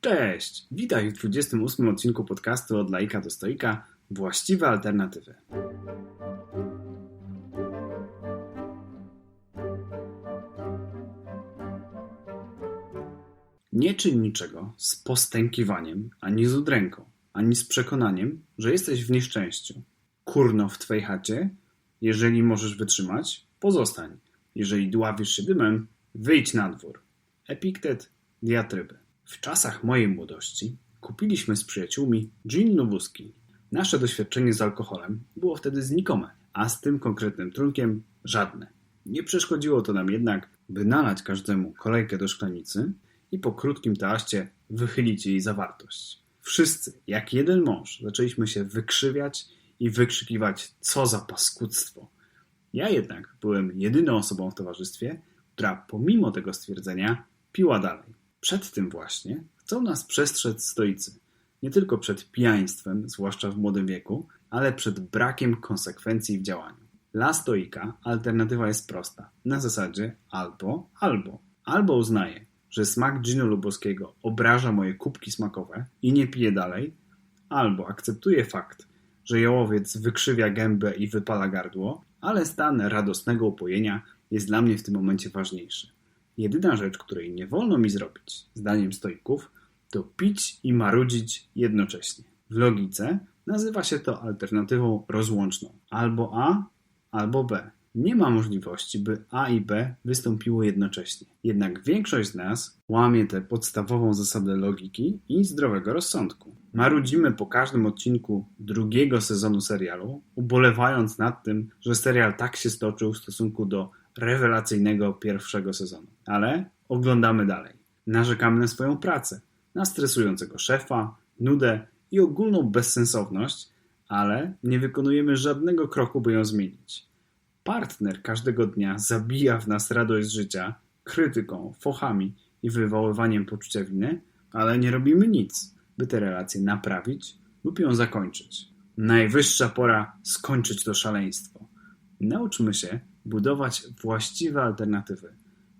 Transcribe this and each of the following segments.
Cześć! Witaj w 28 odcinku podcastu od laika do stoika Właściwe alternatywy. Nie czyń niczego z postękiwaniem, ani z udręką, ani z przekonaniem, że jesteś w nieszczęściu. Kurno w twej chacie, jeżeli możesz wytrzymać, pozostań. Jeżeli dławisz się dymem, wyjdź na dwór. Epiktet diatryby. W czasach mojej młodości kupiliśmy z przyjaciółmi gin lubuski. Nasze doświadczenie z alkoholem było wtedy znikome, a z tym konkretnym trunkiem żadne. Nie przeszkodziło to nam jednak, by nalać każdemu kolejkę do szklanicy i po krótkim toaście wychylić jej zawartość. Wszyscy, jak jeden mąż, zaczęliśmy się wykrzywiać i wykrzykiwać, co za paskudztwo. Ja jednak byłem jedyną osobą w towarzystwie, która pomimo tego stwierdzenia piła dalej. Przed tym właśnie chcą nas przestrzec stoicy. Nie tylko przed pijaństwem, zwłaszcza w młodym wieku, ale przed brakiem konsekwencji w działaniu. Dla stoika alternatywa jest prosta. Na zasadzie albo, albo. Albo uznaję, że smak ginu luboskiego obraża moje kubki smakowe i nie piję dalej, albo akceptuję fakt, że jałowiec wykrzywia gębę i wypala gardło, ale stan radosnego upojenia jest dla mnie w tym momencie ważniejszy. Jedyna rzecz, której nie wolno mi zrobić, zdaniem stoików, to pić i marudzić jednocześnie. W logice nazywa się to alternatywą rozłączną. Albo A, albo B. Nie ma możliwości, by A i B wystąpiło jednocześnie. Jednak większość z nas łamie tę podstawową zasadę logiki i zdrowego rozsądku. Marudzimy po każdym odcinku drugiego sezonu serialu, ubolewając nad tym, że serial tak się stoczył w stosunku do rewelacyjnego pierwszego sezonu. Ale oglądamy dalej. Narzekamy na swoją pracę, na stresującego szefa, nudę i ogólną bezsensowność, ale nie wykonujemy żadnego kroku, by ją zmienić. Partner każdego dnia zabija w nas radość życia krytyką, fochami i wywoływaniem poczucia winy, ale nie robimy nic, by tę relację naprawić lub ją zakończyć. Najwyższa pora skończyć to szaleństwo. Nauczmy się budować właściwe alternatywy.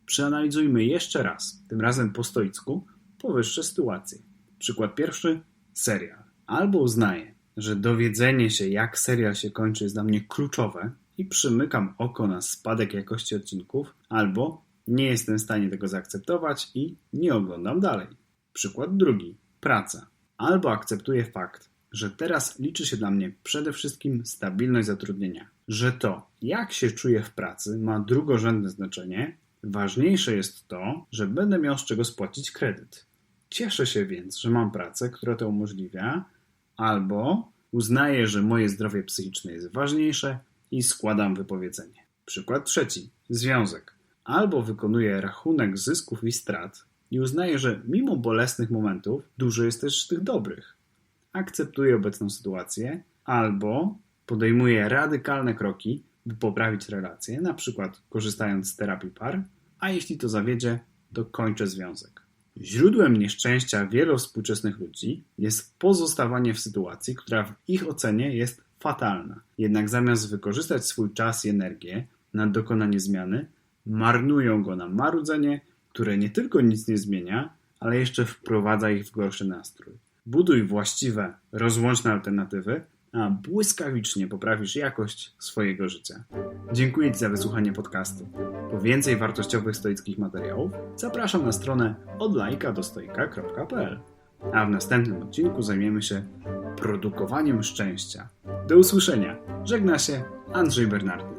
Przeanalizujmy jeszcze raz, tym razem po stoicku, powyższe sytuacje. Przykład pierwszy serial. Albo uznaję, że dowiedzenie się, jak serial się kończy, jest dla mnie kluczowe i przymykam oko na spadek jakości odcinków, albo nie jestem w stanie tego zaakceptować i nie oglądam dalej. Przykład drugi. Praca. Albo akceptuję fakt, że teraz liczy się dla mnie przede wszystkim stabilność zatrudnienia, że to, jak się czuję w pracy, ma drugorzędne znaczenie. Ważniejsze jest to, że będę miał z czego spłacić kredyt. Cieszę się więc, że mam pracę, która to umożliwia, albo uznaję, że moje zdrowie psychiczne jest ważniejsze i składam wypowiedzenie. Przykład trzeci. Związek. Albo wykonuję rachunek zysków i strat i uznaję, że mimo bolesnych momentów dużo jest też tych dobrych. Akceptuję obecną sytuację, albo podejmuję radykalne kroki, by poprawić relacje, na przykład korzystając z terapii par, a jeśli to zawiedzie, to związek. Źródłem nieszczęścia wielu współczesnych ludzi jest pozostawanie w sytuacji, która w ich ocenie jest fatalna. Jednak zamiast wykorzystać swój czas i energię na dokonanie zmiany, marnują go na marudzenie, które nie tylko nic nie zmienia, ale jeszcze wprowadza ich w gorszy nastrój. Buduj właściwe, rozłączne alternatywy, a błyskawicznie poprawisz jakość swojego życia. Dziękuję Ci za wysłuchanie podcastu. Po więcej wartościowych stoickich materiałów zapraszam na stronę odlajka-do-stoika.pl. A w następnym odcinku zajmiemy się produkowaniem szczęścia. Do usłyszenia. Żegna się Andrzej Bernardy.